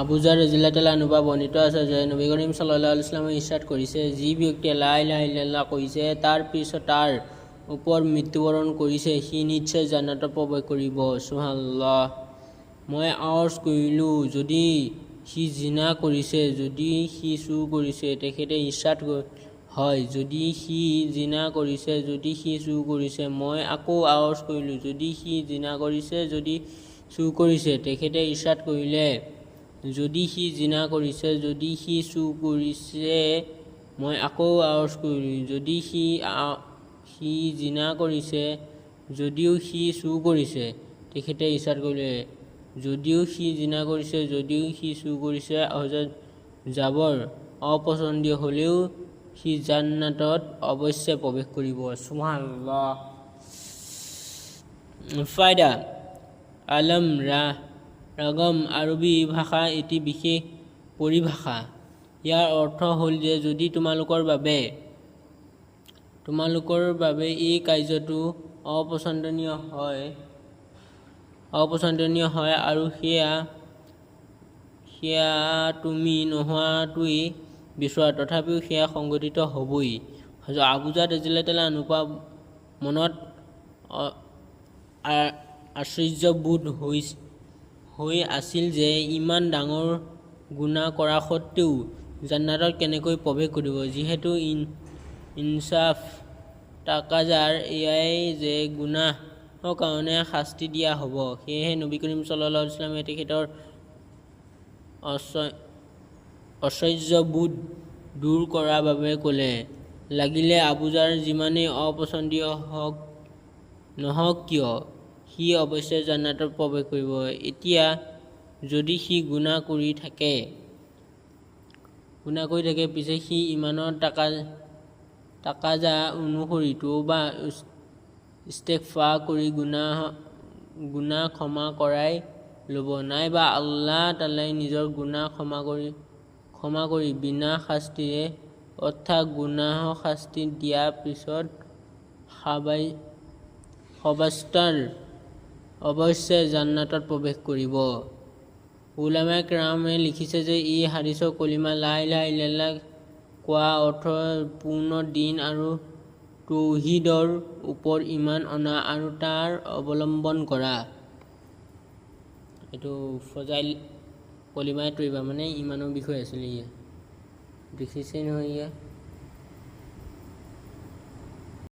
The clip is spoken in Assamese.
আবুজাৰ ৰজিল্লাতালা অনুবা বৰ্ণিত আছে যে নবী কৰিম চাল্লাহ আলুছলামে ইছাদ কৰিছে যি ব্যক্তিয়ে লাই লাহ কৈছে তাৰ পিছত তাৰ ওপৰত মৃত্যুবৰণ কৰিছে সি নিশ্চয় জান্নাতত প্ৰৱেশ কৰিব। সুহাল্লাহ মই আৱজ কৰিলোঁ যদি সি জিনা কৰিছে যদি সি চুৰ কৰিছে তেখেতে ইছাদ হয়। যদি সি জিনা কৰিছে যদি সি চুৰ কৰিছে মই আকৌ আৱজ কৰিলোঁ যদি সি জিনা কৰিছে যদি চুৰ কৰিছে তেখেতে ইছাদ কৰিলে। যদি সি জিনা কৰিছে যদি সি চুৰ কৰিছে মই আকৌ আৱজ কৰিলোঁ যদি সি সি জিনা কৰিছে যদিও সি চুৰ কৰিছে তেখেতে ইছাদ কৰিলে। যদিও সি জিনা কৰিছে যদিও সি চুৰ কৰিছে হজৰত জাবৰ অপছন্দীয় হ'লেও সি জান্নাতত অৱশ্যে প্ৰৱেশ কৰিব। সুবহানাল্লাহ। ফায়দা আলম ৰা ৰাগম আৰবী ভাষা এটি বিশেষ পৰিভাষা। ইয়াৰ অৰ্থ হ'ল যে যদি তোমালোকৰ বাবে তোমালোকৰ বাবে এই কাৰ্যটো অপছন্দনীয় হয় অপছন্দনীয় হয় আৰু সেয়া সেয়া তুমি নোহোৱাটোৱেই বিচৰা। তথাপিও সেয়া সংঘটিত হ'বই। হজৰত আবুজাত এজিলাতালা অনুপা মনত আশ্চৰ্যবোধ হৈ হৈ আছিল যে ইমান ডাঙৰ গুনাহ কৰা স্বত্বেও জান্নাতত কেনেকৈ প্ৰৱেশ কৰিব? যিহেতু ইন ইনচাফ তাকাজাৰ এয়াই যে গুনাহৰ কাৰণে শাস্তি দিয়া হ'ব। সেয়েহে নবী কৰিম চাল্লাহ ইছলামে তেখেতৰ ঐশ্বৰ্যবোধ দূৰ কৰাৰ বাবে ক'লে লাগিলে আবুজাৰ যিমানেই অপছন্দীয় হওক নহওক কিয়? সি অৱশ্যে জান্নাতত প্ৰৱেশ কৰিব। এতিয়া যদি সি গুনাহ কৰি থাকে গুনাহ কৰি থাকে পিছে সি ইমানৰ টাকা টাকাজা অনুসৰি তৌবা ইস্তেগফাৰ কৰি গুনাহ গুনাহ ক্ষমা কৰাই ল'ব। নাইবা আল্লাহ তালাই নিজৰ গুনাহ ক্ষমা কৰি ক্ষমা কৰি বিনা শাস্তিৰে অৰ্থাৎ গুনাহৰ শাস্তি দিয়াৰ পিছত সাবাই সবাস্তাৰ অৱশ্যে জান্নাতত প্ৰৱেশ কৰিব। উলামায়ে কেৰামে লিখিছে যে এই হাদিছৰ কলিমা লা ইলাহা ইল্লাল্লাহ কোৱা অৰ্থ পূৰ্ণ দিন আৰু তৌহিদৰ ওপৰত ইমান অনা আৰু তাৰ অৱলম্বন কৰা। এইটো ফজাইল কলিমাই তৈবা মানে ইমানৰ বিষয়ে আছিলে ইয়া। দেখিছেই নহয় ইয়া?